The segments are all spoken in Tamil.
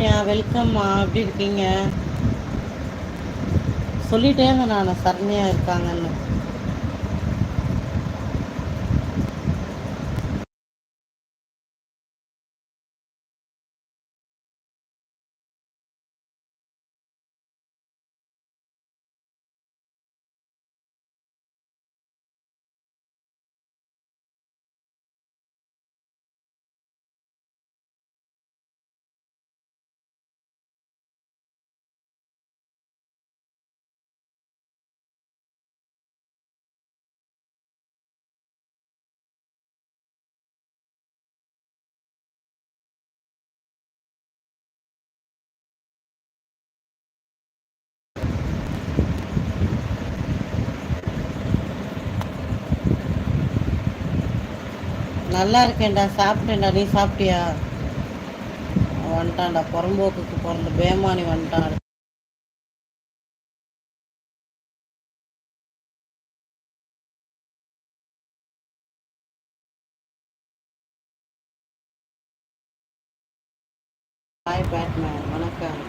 சரண்யா வெல்கம்மா எப்படி இருக்கீங்க? சொல்லிட்டே இருந்தேன் நான் சரண்யா இருக்காங்கன்னு. நல்லா இருக்கேன்டா சாப்பிட்டேன்டா நீ சாப்பிட்டியா? வந்துட்டான்டா புறம்போக்குக்கு பிறந்த பேமானி வந்துட்டான் ஹாய் பேட்மேன் வணக்கம்.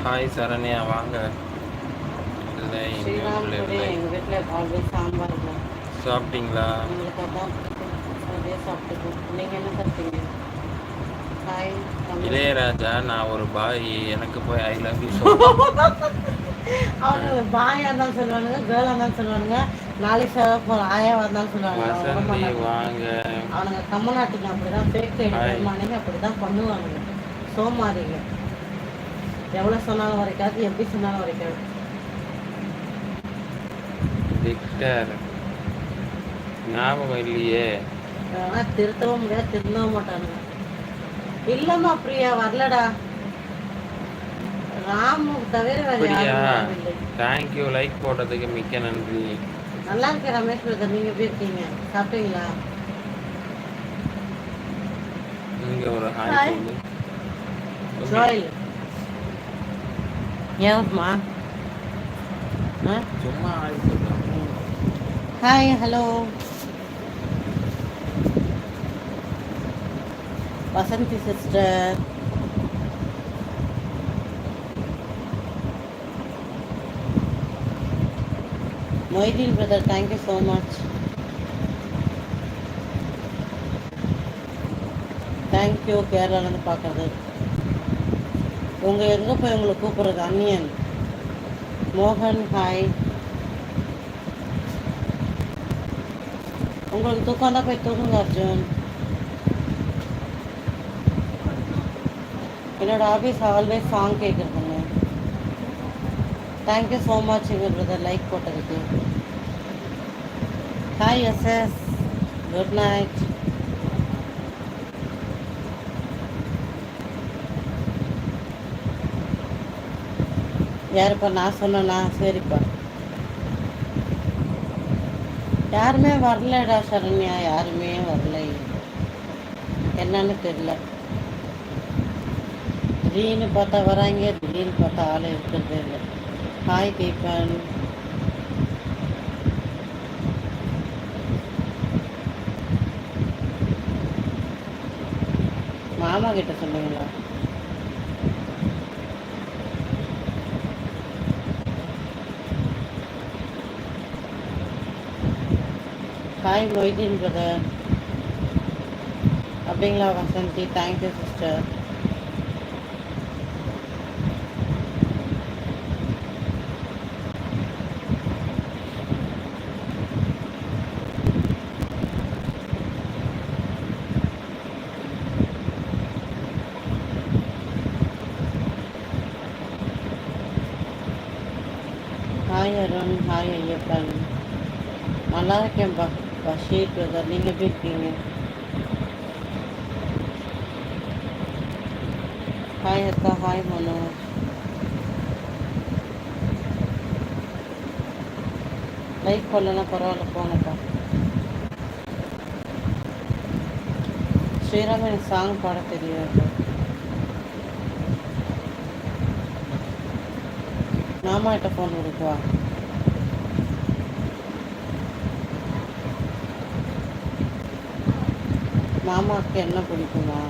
ஹாய் சரண்யா. வாங்க. இல்லை எங்கள் வீட்டில் ஆல்வேஸ் சாம்பார் இல்லை சாப்பிட்டீங்களா? இளையராஜா நான் ஒரு பாய். எனக்கு போய் ஐ லவ் யூ அவங்க பாயா தான் சொல்லுவானுங்க கேர்ளா தான் சொல்லுவானுங்க நாளைக்கு சார் ஆயாவா தான் சொல்லுவாங்க. வாங்க அவனுங்க கம்மநாட்டுக்கு அப்படிதான். பெருமானுங்க அப்படிதான் பண்ணுவானுங்க சோமாரிங்க. எவ்வளவு சொன்னாலும் வரைக்காது எப்படி சொன்னாலும் வரைக்காது. விக்டர் ஞாபகம் இல்லையே. ஆனா திருத்தவும் முடியாது திருந்தவும் மாட்டானுங்க. இல்லம்மா பிரியா வரலடா. ராமு தவிர வேற யாரும் வரவில்லை. தேங்க்யூ லைக் போட்டதுக்கு மிக்க நன்றி. நல்லா இருக்கேன் ரமேஷ் பிரதர். நீங்க எப்படி இருக்கீங்க? சாப்பிட்டீங்களா? நீங்க ஒரு. Hi Joel. ஏம்மா? சும்மா hi hello Vasanthi sister. Moideen brother thank you so much thank you கேரளாலேருந்து பார்க்குறது உங்கள் எங்கே போய் உங்களை கூப்பிட்றது அன்னியன். மோகன் ஹாய் உங்களுக்கு தூக்கம் தான் போய் தூங்குங்க அர்ஜுன். என்னோடய ஆஃபீஸ் ஆல்வேஸ் சாங் கேட்குறதுங்க தேங்க்யூ ஸோ மச் எங்கள் பிரதர் லைக் போட்டதுக்கு. Hi yes yes good night யாருப்பா நான் சொன்னேனா? சரிப்பா. யாருமே வரலடா சரண்யா. யாருமே வரல என்னன்னு தெரியல. திடீர்னு பார்த்தா வராங்க திடீர்னு பார்த்தா ஆள் இருக்கிறதே இல்லை. ஹாய் தீபன் மாமா கிட்ட சொல்லுங்களா? ஹாய் மொய்தீன் பிரதர் அப்படிங்களா Vasanthi? Thank you sister hi Arun hi Ayyappan நல்லா இருக்கேன்ப்பா. பஷீர் பிரதர் நீங்கள் எப்படி இருக்கீங்க? ஹாய் அக்கா. ஹாய் மனோஜ் லைக் பண்ணலாம் பரவாயில்ல போங்கக்கா ஸ்ரீராம் எனக்கு சாங் பாட தெரியாது. மாமா கிட்ட ஃபோன் கொடுக்குவா? மாமாவுக்கு என்ன பிடிக்குமா?